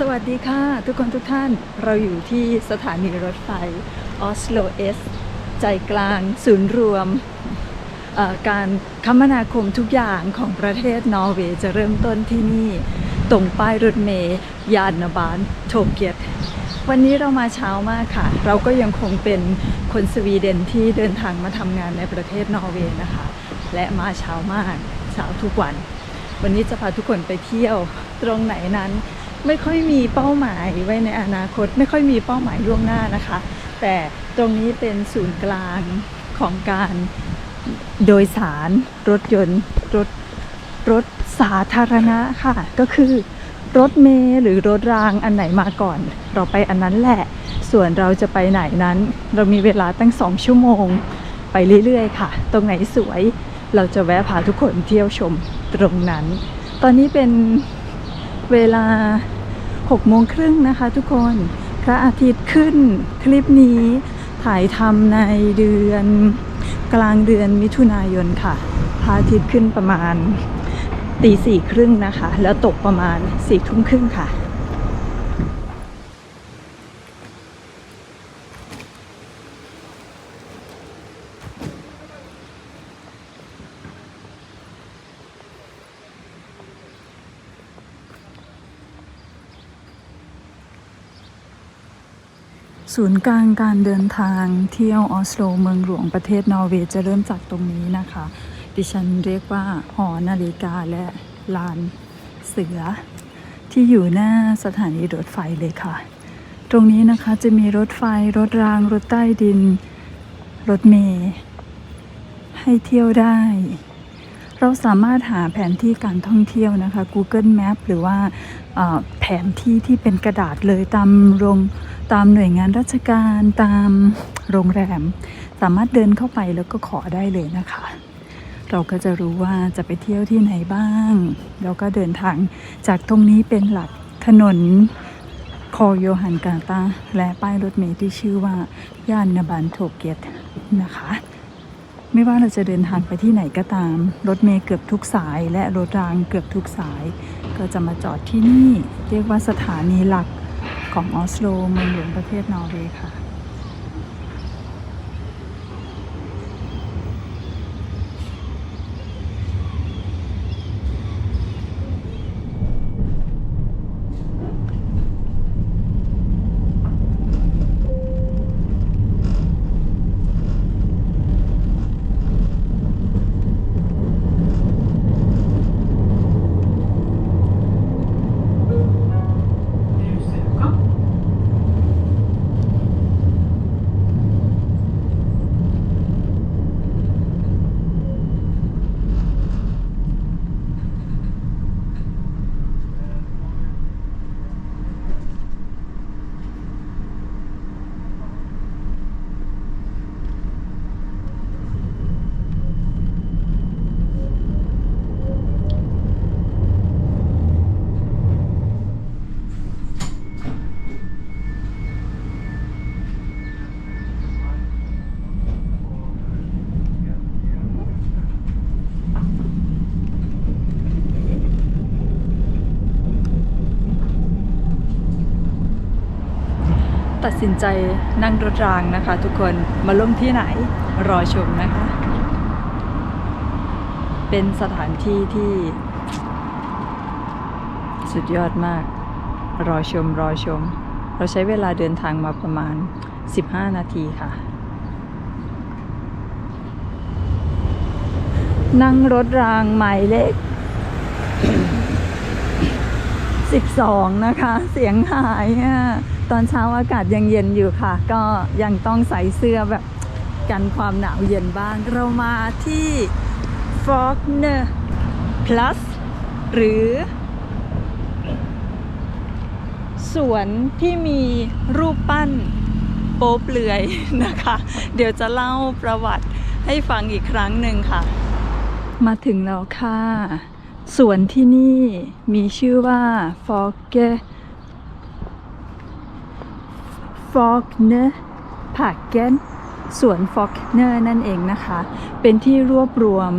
สวัสดีค่ะ ทุกคนทุกท่านเราอยู่ที่สถานีรถไฟออสโลเอสใจกลางศูนย์รวม การคมนาคมทุกอย่างของประเทศนอร์เวย์จะเริ่มต้นที่นี่ ตรงป้ายรถเมย์ยานนาบานโทเกียตวันนี้เรามาเช้ามากค่ะ เราก็ยังคงเป็นคนสวีเดนที่เดินทางมาทำงานในประเทศนอร์เวย์นะคะ และมาเช้ามากเช้าทุกวัน วันนี้จะพาทุกคนไปเที่ยวตรงไหนนั้น ไม่ค่อยมีเป้าหมายไว้ในอนาคต ไม่ค่อยมีเป้าหมายล่วงหน้านะคะ แต่ตรงนี้เป็นศูนย์กลางของการโดยสารรถยนต์รถรถสาธารณะค่ะ ก็คือรถเมล์หรือรถรางอันไหนมาก่อน เราไปอันนั้นแหละ ส่วนเราจะไปไหนนั้น เรามีเวลาตั้งสองชั่วโมง ไปเรื่อยๆค่ะ ตรงไหนสวยเราจะแวะพาทุกคนเที่ยวชมตรงนั้น ตอนนี้เป็นเวลา 6โมงครึ่งนะคะทุกคนพระอาทิตย์ขึ้นคลิปนี้ถ่ายทำในเดือนกลางเดือนมิถุนายนค่ะพระอาทิตย์ขึ้นประมาณตีสี่ครึ่งนะคะ แล้วตกประมาณสี่ทุ่มครึ่งค่ะ ศูนย์กลางการเดินทางเที่ยวออสโลเมืองหลวงประเทศนอร์เวย์จะเริ่มจากตรงนี้นะคะ ดิฉันเรียกว่าหอนาฬิกาและลานเสือ ที่อยู่หน้าสถานีรถไฟเลยค่ะ ตรงนี้นะคะจะมีรถไฟรถราง รถใต้ดิน รถเมล์ให้เที่ยวได้ เราสามารถหาแผนที่การท่องเที่ยวนะคะ Google Map หรือว่าแผนที่ที่เป็นกระดาษเลยตามโรง ตามหน่วยงานราชการตามโรงแรม สามารถเดินเข้าไปแล้วก็ขอได้เลยนะคะ เราก็จะรู้ว่าจะไปเที่ยวที่ไหนบ้าง แล้วก็เดินทางจากตรงนี้เป็นหลักถนนคอโยฮันกาตา และป้ายรถเมล์ที่ชื่อว่า ย่านนาบานโทเกตนะคะ ไม่ว่าเราจะเดินทางไปที่ไหนก็ตาม รถเมล์เกือบทุกสาย และรถรางเกือบทุกสาย ก็จะมาจอดที่นี่ เรียกว่าสถานีหลัก ของออสโลเมืองหลวงประเทศนอร์เวย์ค่ะ ตัดสินใจนั่งรถรางนะคะ ทุกคนมาลงที่ไหนรอชมนะคะ เป็นสถานที่ที่ สุดยอดมาก รอชมรอชม เราใช้เวลาเดินทางมาประมาณ 15 นาทีค่ะ นั่งรถรางหมายเลข12 นะคะ เสียงหายอะ ตอนเช้าอากาศยังเย็นอยู่ค่ะ ก็ยังต้องใส่เสื้อแบบกันความหนาวเย็นบ้าง เรามาที่ f o g n e r Plus หรือสวนที่มีรูปปั้นโป๊เปลือยนะคะ เดี๋ยวจะเล่าประวัติให้ฟังอีกครั้งหนึ่งค่ะ มาถึงแล้วค่ะ สวนที่นี่มีชื่อว่า f o g e f o g n e r p a r k e n สวน f o g n e r นั่นเองนะคะ เป็นที่รวบรวม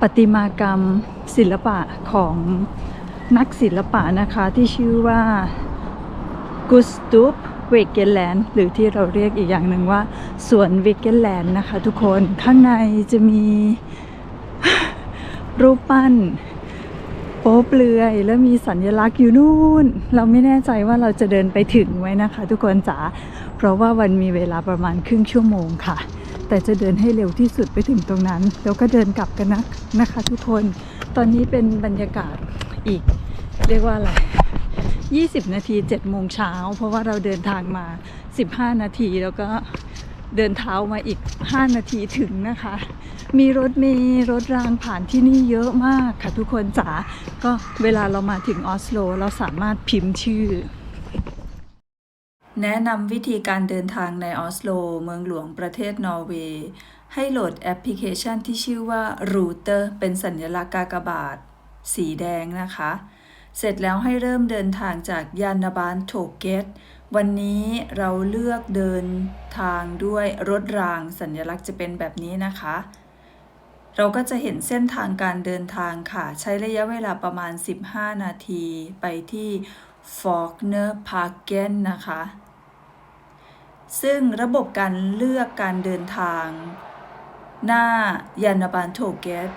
ประติมากรรมศิลปะของนักศิลปะนะคะที่ชื่อว่ากุสตูปเวกเกแลนด์หรือที่เราเรียกอีกอย่างหนึ่งว่าสวนเวกเกแลนด์นะคะทุกคนข้างในจะมีรูปปั้น โป๊เปลือย แล้วมีสัญลักษณ์อยู่นู่น เราไม่แน่ใจว่าเราจะเดินไปถึงไหมนะคะ ทุกคนจ๋าเพราะว่าวันมีเวลาประมาณครึ่งชั่วโมงค่ะ แต่จะเดินให้เร็วที่สุดไปถึงตรงนั้น แล้วก็เดินกลับกันนะนะคะ ทุกคนตอนนี้เป็นบรรยากาศอีก เรียกว่าอะไร20 นาที7โมงเช้า เพราะว่าเราเดินทางมา 15 นาทีแล้วก็ เดินเท้ามาอีก 5 นาทีถึงนะคะ มีรถเมล์รถรางผ่านที่นี่เยอะมากค่ะทุกคนจ๋าก็เวลาเรามาถึงออสโล เราสามารถพิมพ์ชื่อ แนะนำวิธีการเดินทางในออสโล เมืองหลวงประเทศนอร์เวย์ให้โหลดแอปพลิเคชันที่ชื่อว่า Router เป็นสัญลักษณ์กากบาท สีแดงนะคะ เสร็จแล้วให้เริ่มเดินทางจากยานบาลโถเกต วันนี้เราเลือกเดินทางด้วยรถรางสัญลักษณ์จะเป็นแบบนี้นะคะ เราก็จะเห็นเส้นทางการเดินทางค่ะ ใช้ระยะเวลาประมาณ 15 นาทีไปที่ f o k n e r Parken นะคะ ซึ่งระบบการเลือกการเดินทาง หน้ายานบาลโถเกต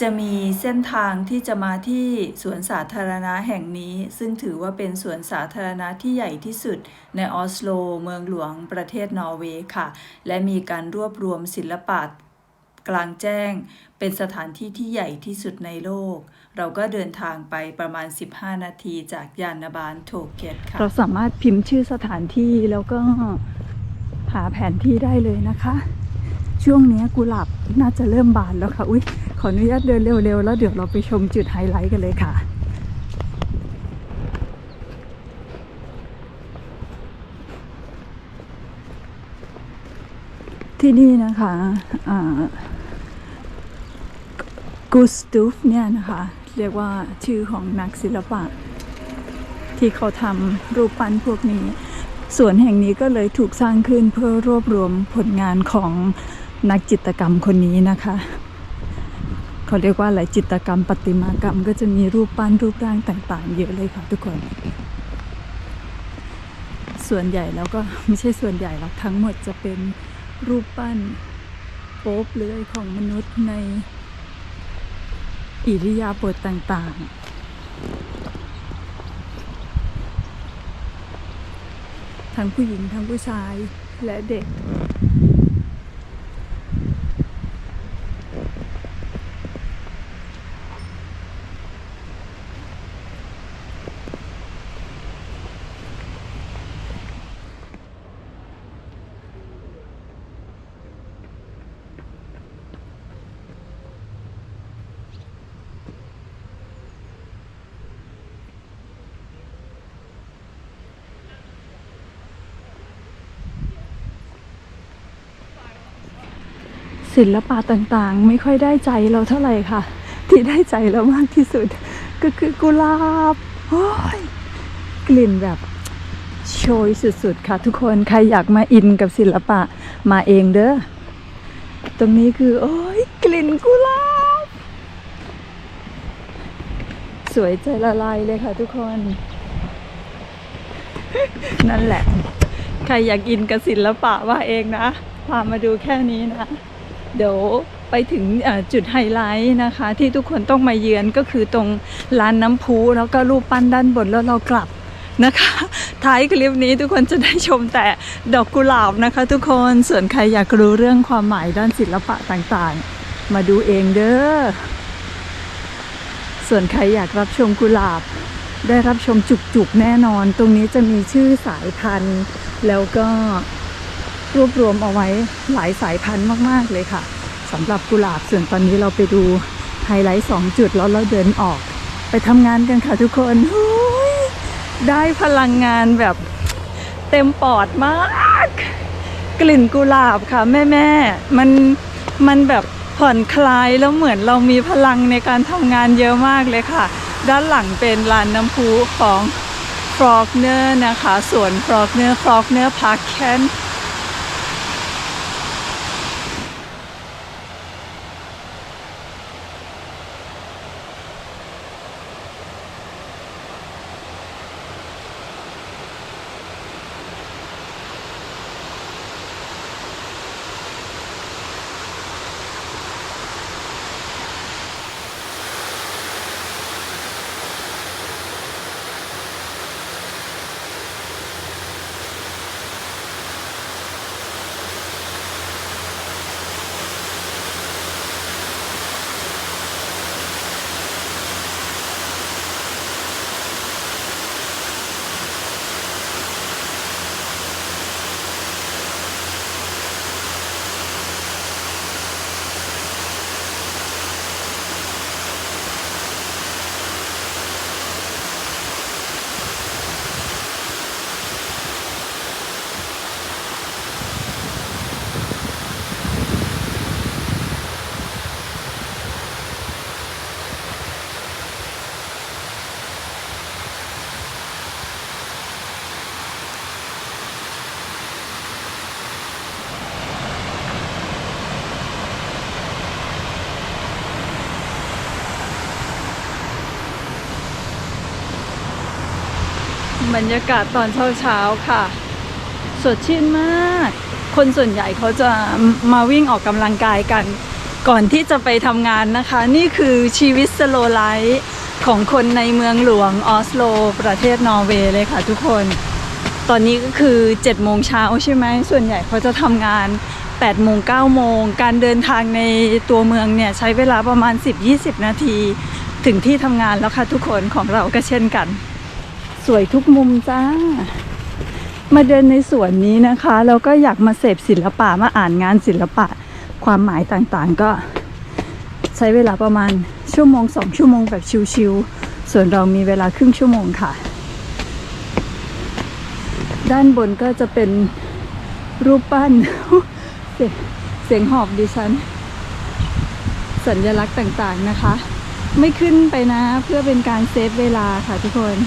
จะมีเส้นทางที่จะมาที่สวนสาธารณะแห่งนี้ ซึ่งถือว่าเป็นสวนสาธารณะที่ใหญ่ที่สุดในออสโล เมืองหลวงประเทศนอร์เวย์ค่ะ และมีการรวบรวมศิลปะกลางแจ้ง เป็นสถานที่ที่ใหญ่ที่สุดในโลก เราก็เดินทางไปประมาณ 15 นาทีจากยานบาลโถเกตค่ะ เราสามารถพิมพ์ชื่อสถานที่แล้วก็หาแผนที่ได้เลยนะคะ ช่วงนี้กุหลาบน่าจะเริ่มบานแล้วค่ะ อุ๊ยขออนุญาตเดินเร็วๆ แล้วเดี๋ยวเราไปชมจุดไฮไลท์กันเลยค่ะ ที่นี่นะคะกูสตูฟเนี่ยนะคะ เรียกว่าชื่อของนักศิลปะ ที่เขาทำรูปปั้นพวกนี้สวนแห่งนี้ก็เลยถูกสร้างขึ้นเพื่อรวบรวมผลงานของ นักจิตกรรมคนนี้นะคะ เขาเรียกว่าอะไรจิตกรรมประติมากรรม ก็จะมีรูปปั้นรูปร่างต่าง ๆ เยอะเลยค่ะทุกคน ส่วนใหญ่แล้วก็ไม่ใช่ส่วนใหญ่หรอกทั้งหมดจะเป็นรูปปั้นโป๊บเลยของมนุษย์ในอิริยาบถต่างๆทั้งผู้หญิงทั้งผู้ชายและเด็ก ศิลปะต่างๆ ไม่ค่อยได้ใจเราเท่าไหร่ค่ะ ที่ได้ใจเรามากที่สุด ก็คือกุหลาบโอ้ยกลิ่นแบบโชยสุดๆ ค่ะทุกคนใครอยากมาอินกับศิลปะมาเองเด้อตรงนี้คือ โอ้ยกลิ่นกุหลาบ สวยใจละลายเลยค่ะทุกคน นั่นแหละ ใครอยากอินกับศิลปะว่าเองนะพามาดูแค่นี้นะ เดี๋ยวไปถึงจุดไฮไลท์นะคะ ที่ทุกคนต้องมาเยือนก็คือตรงลานน้ำพุแล้วก็รูปปั้นด้านบนแล้วเรากลับนะคะ ท้ายคลิปนี้ทุกคนจะได้ชมแต่ดอกกุหลาบนะคะ ทุกคนส่วนใครอยากรู้เรื่องความหมายด้านศิลปะต่างๆ มาดูเองเด้อส่วนใครอยากรับชมกุหลาบ ได้รับชมจุกๆแน่นอน ตรงนี้จะมีชื่อสายพันธุ์ แล้วก็ รวบรวมเอาไว้หลายสายพันธุ์มาก ๆ เลยค่ะสำหรับกุหลาบส่วนตอนนี้เราไปดูไฮไลท์สองจุดแล้วเราเดินออก ไปทำงานกันค่ะทุกคนหูยได้พลังงานแบบเต็มปอดมาก กลิ่นกุหลาบค่ะ แม่แม่มันมันแบบผ่อนคลายแล้วเหมือนเรามีพลังในการทำงานเยอะมากเลยค่ะ ด้านหลังเป็นลานน้ำพุของฟรอกเนอร์นะคะสวนฟรอกเนอร์ฟรอกเนอร์พาร์คแคน บรรยากาศตอนเช้าๆค่ะ สดชื่นมาก คนส่วนใหญ่เขาจะมาวิ่งออกกำลังกายกัน ก่อนที่จะไปทำงานนะคะ นี่คือชีวิตสโลไลฟ์ของคนในเมืองหลวงออสโล ประเทศนอร์เวย์เลยค่ะทุกคน ตอนนี้ก็คือ7โมงเช้าใช่ไหม ส่วนใหญ่เขาจะทำงาน8โมง9โมง การเดินทางในตัวเมืองเนี่ย ใช้เวลาประมาณ 10-20 นาที ถึงที่ทำงานแล้วค่ะทุกคนของเราก็เช่นกัน สวยทุกมุมจ้า มาเดินในสวนนี้นะคะแล้วก็อยากมาเสพศิลปะมาอ่านงานศิลปะ ความหมายต่างๆ ก็ใช้เวลาประมาณชั่วโมงสองชั่วโมงแบบชิวๆส่วนเรามีเวลาครึ่งชั่วโมงค่ะ ด้านบนก็จะเป็นรูปปั้น เสียงหอบดิฉัน สัญลักษณ์ต่างๆนะคะ ไม่ขึ้นไปนะเพื่อเป็นการเซฟเวลาค่ะทุกคน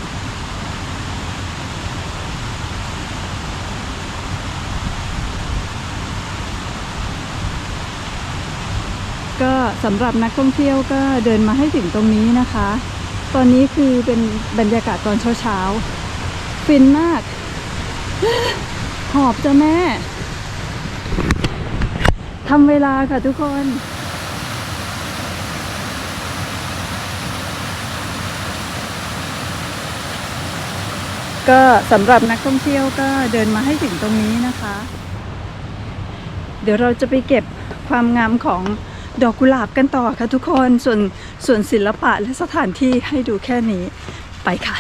ก็ สำหรับนักท่องเที่ยวก็เดินมาให้ถึงตรงนี้นะคะ ตอนนี้คือเป็นบรรยากาศตอนเช้าๆ ฟินมาก หอบจ้ะแม่ทำเวลาค่ะทุกคนก็สำหรับนักท่องเที่ยวก็เดินมาให้ถึงตรงนี้นะคะ เดี๋ยวเราจะไปเก็บความงามของ ดอกกุหลาบกันต่อค่ะทุกคนส่วนส่วนศิลปะและสถานที่ให้ดูแค่นี้ไปค่ะ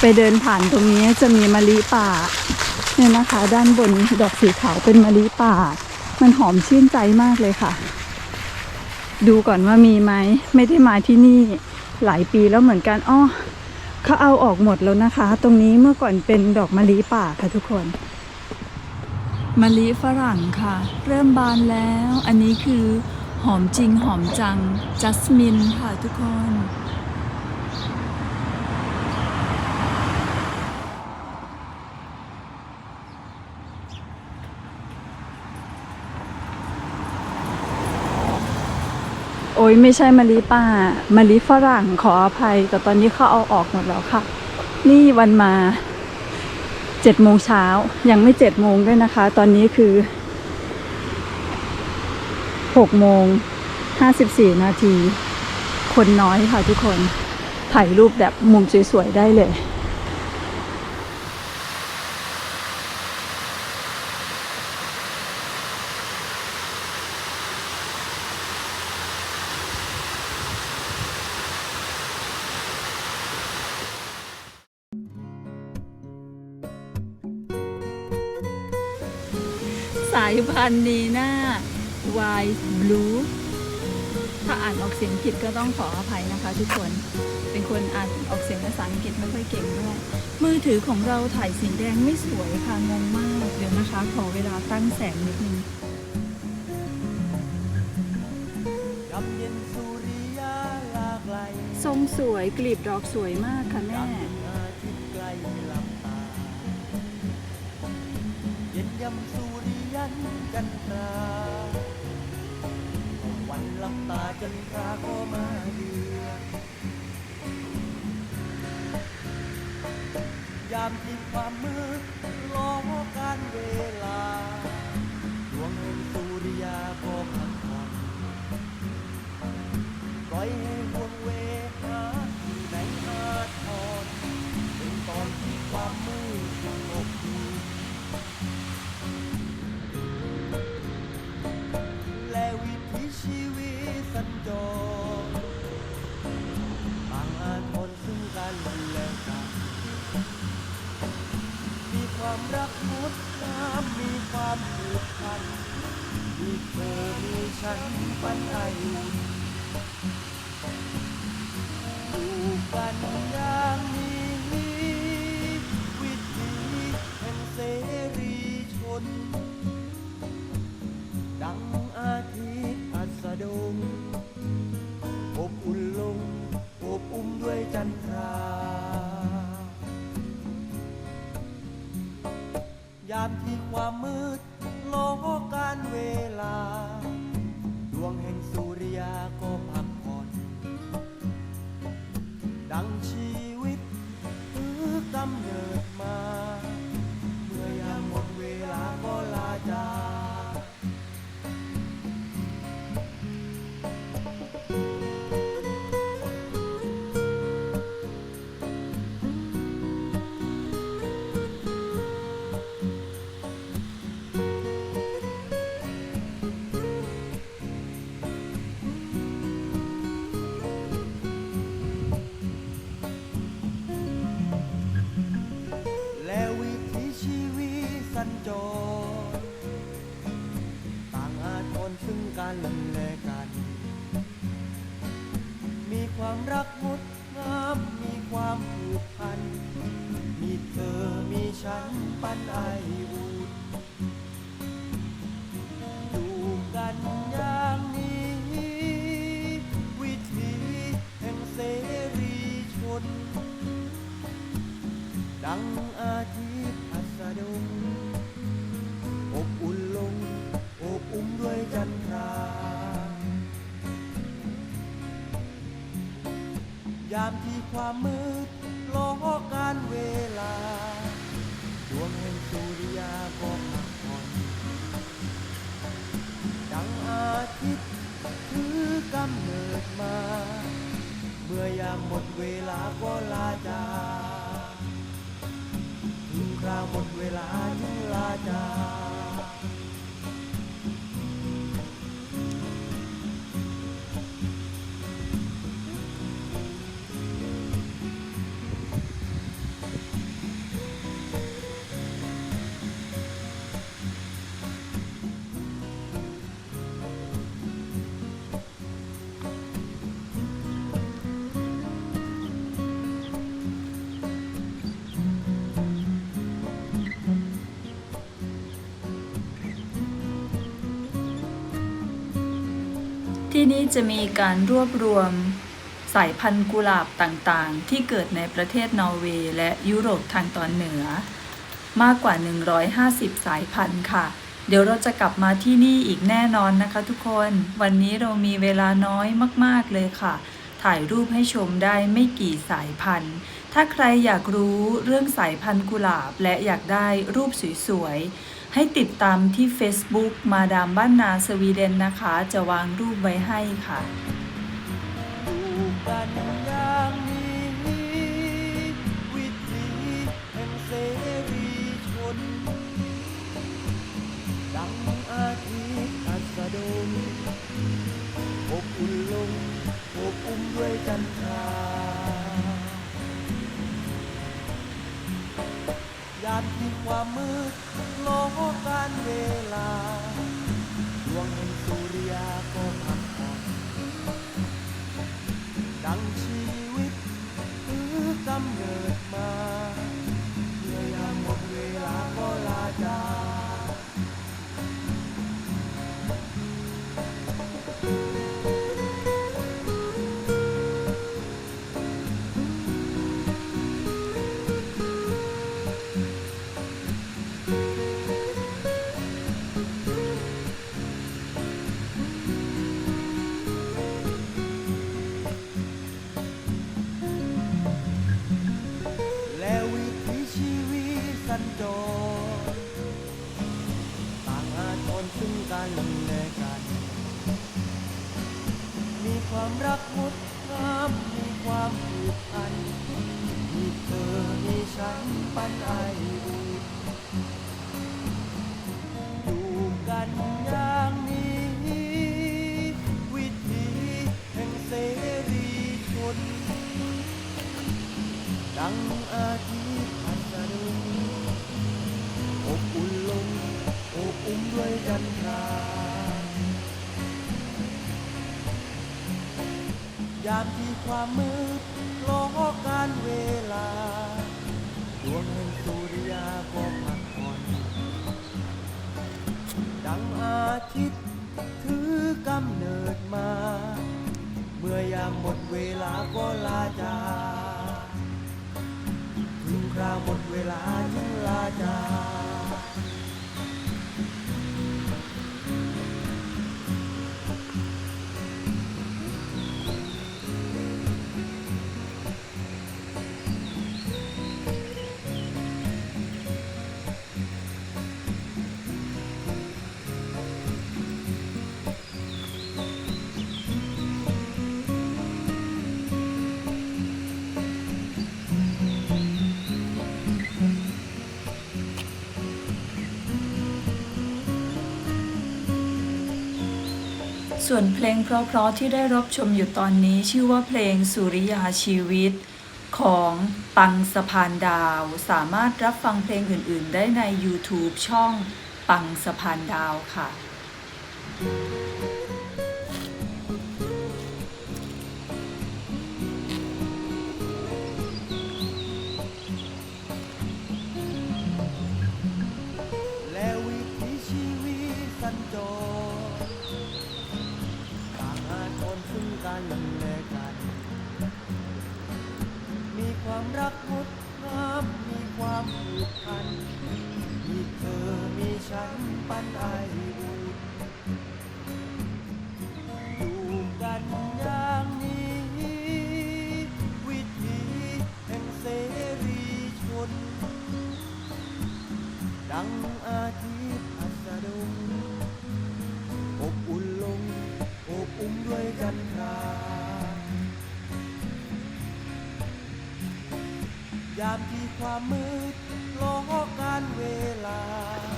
ไปเดินผ่านตรงนี้จะมีมะลิป่าเนี่ยนะคะ ด้านบนดอกสีขาวเป็นมะลิป่า มันหอมชื่นใจมากเลยค่ะ ดูก่อนว่ามีไหมไม่ได้มาที่นี่หลายปีแล้วเหมือนกันอ้อเขาเอาออกหมดแล้วนะคะ ตรงนี้เมื่อก่อนเป็นดอกมะลิป่าค่ะทุกคนมะลิฝรั่งค่ะ เริ่มบานแล้ว อันนี้คือหอมจริงหอมจังจัสมินค่ะทุกคน อ้ยไม่ใช่มะลิป่ามะลิฝรั่งขออภัย แต่ตอนนี้เขาเอาออกหมดแล้วค่ะ นี่วันมาเจ็ดโมงเช้ายังไม่เจ็ดโมงด้วยนะคะ ตอนนี้คือหกโมงห้าสิบสี่นาที คนน้อยค่ะทุกคนถ่ายรูปแบบมุมสวยๆได้เลยายพันธุ์นีน่า White Blue ถ้าอ่านออกเสียงผิดก็ต้องขออภัยนะคะ ทุกคนเป็นคนอ่านออกเสียงภาษาอังกฤษไม่ค่อยเก่งด้วยมือถือของเราถ่ายสีแดงไม่สวยค่ะงงมากเดี๋ยวนะคะ ขอเวลาตั้งแสงนิดนึงทรงสวยกลีบดอกสวยมากค่ะแม่เย็นยำสุริ นกันตราวันลับตาจันทราก็มาเยือนยามที่ความมืดรอการเวลาดวงแห่งสุริยาก็พัก ด้ว ตสัญจรต่างอาจทนซึ่งกันและกัน มีความรักงด ที่นี่จะมีการรวบรวมสายพันธุ์กุหลาบต่างๆ ที่เกิดในประเทศนอร์เวย์และยุโรปทางตอนเหนือ มากกว่า 150 สายพันธุ์ค่ะ เดี๋ยวเราจะกลับมาที่นี่อีกแน่นอนนะคะทุกคน วันนี้เรามีเวลาน้อยมากๆเลยค่ะ ถ่ายรูปให้ชมได้ไม่กี่สายพันธุ์ ถ้าใครอยากรู้เรื่องสายพันธุ์กุหลาบและอยากได้รูปสวยๆ ให้ติดตามที่ Facebook มาดามบ้านนาสวีเดนนะคะ จะวางรูปไว้ให้ค่ะอบอุ่นลงอบอุ้มด้วยจันท รายามที่ความมืดโลกการเวลา ดวงแห่งสุริยาก็พักผ่อนดังชีวิตคือกำเนิดมาเมื่อยามหมดเวลาก็ลาจาก รักงดงามมีความผูกพันที่เธอให้ฉันปันไอ ความมืดล้อการเวลาดวงแห่งสุริยาก็พักผ่อนดังอาทิตย์ถือกำเนิดมา เมื่อยามหมดเวลาก็ลาจากถึงคราวหมดเวลาจึงลาจา ส่วนเพลงเพราะๆที่ได้รับชมอยู่ตอนนี้ชื่อว่าเพลงสุริยาชีวิต ของปังสะพานดาว สามารถรับฟังเพลงอื่น ๆ ได้ใน YouTube ช่องปังสะพานดาวค่ะแล ความมืดล้อการเวลา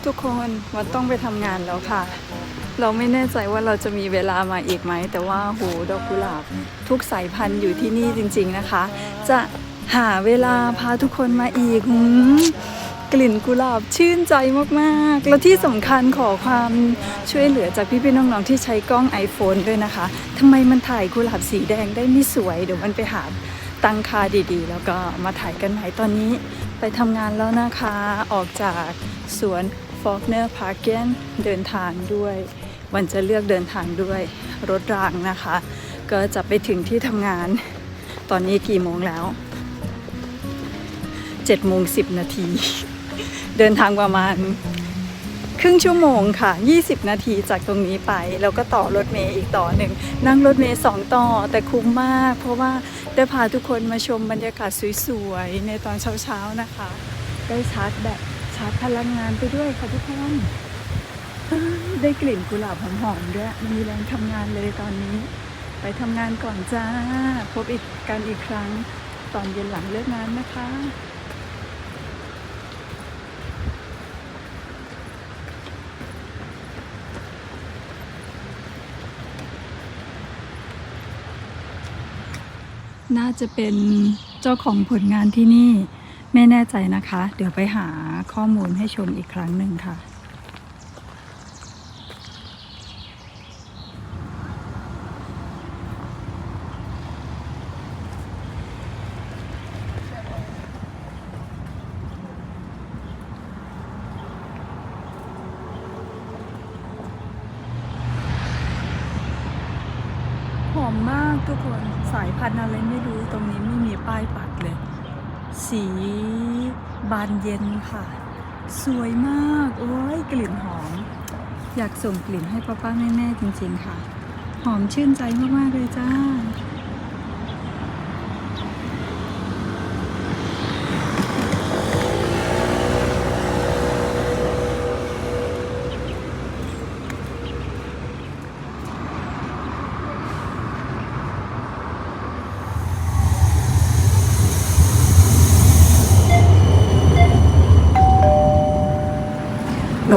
ทุกคนวันต้องไปทำงานแล้วค่ะ เราไม่แน่ใจว่าเราจะมีเวลามาอีกไหม แต่ว่าโหดอกกุหลาบ ทุกสายพันธุ์อยู่ที่นี่จริง ๆนะคะ จะหาเวลาพาทุกคนมาอีกหืมกลิ่นกุหลาบชื่นใจมากๆ แล้วที่สำคัญขอความช่วยเหลือจากพี่ๆน้องๆที่ใช้กล้อง iPhone ด้วยนะคะทำไมมันถ่ายกุหลาบสีแดงได้ไม่สวย เดี๋ยวมันไปหา ตั้งค่าดีๆ แล้วก็มาถ่ายกันใหม่ตอนนี้ไปทำงานแล้วนะคะ ออกจากสวนฟอกเนอร์พาร์เกนเดินทางด้วย วันจะเลือกเดินทางด้วยรถรางนะคะ ก็จะไปถึงที่ทำงาน ตอนนี้กี่โมงแล้ว7โมง10 นาที เดินทางประมาณ ครึ่งชั่วโมงค่ะ 20 นาทีจากตรงนี้ไป แล้วก็ต่อรถเมย์อีกต่อหนึ่ง นั่งรถเมย์สองต่อแต่คุ้มมาก เพราะว่า ได้พาทุกคนมาชมบรรยากาศสวยๆ ในตอนเช้าๆนะคะ ได้ชาร์จแบตชาร์จพลังงานไปด้วยค่ะทุกคนได้กลิ่นกุหลาบหอมๆด้วยมีแรงทำงานเลยตอนนี้ ไปทำงานก่อนจ้า พบอีกกันอีกครั้ง ตอนเย็นหลังเลิกงานนะคะ น่าจะเป็นเจ้าของผลงานที่นี่ ไม่แน่ใจนะคะ เดี๋ยวไปหาข้อมูลให้ชมอีกครั้งหนึ่งค่ะ หอมมากทุกคนสายพันธุ์อะไรไม่รู้ตรงนี้ไม่มีป้ายปักเลย สีบาน เย็นค่ะ สวยมาก โอ้ยกลิ่นหอม อยากส่งกลิ่นให้ป้าป้าแม่แม่ๆจริง ๆ ค่ะ หอมชื่นใจมาก ๆ เลยจ้า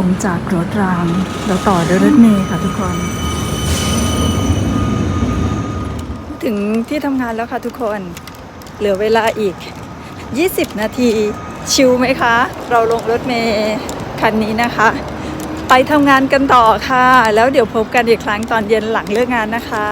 งจากรถรางแล้วต่อด้วยรถเมล์ค่ะทุกคน ถึงที่ทำงานแล้วค่ะทุกคน เหลือเวลาอีก 20 นาที ชิลไหมคะ เราลงรถเมล์คันนี้นะคะ ไปทำงานกันต่อค่ะ แล้วเดี๋ยวพบกันอีกครั้งตอนเย็นหลังเลิกงานนะคะ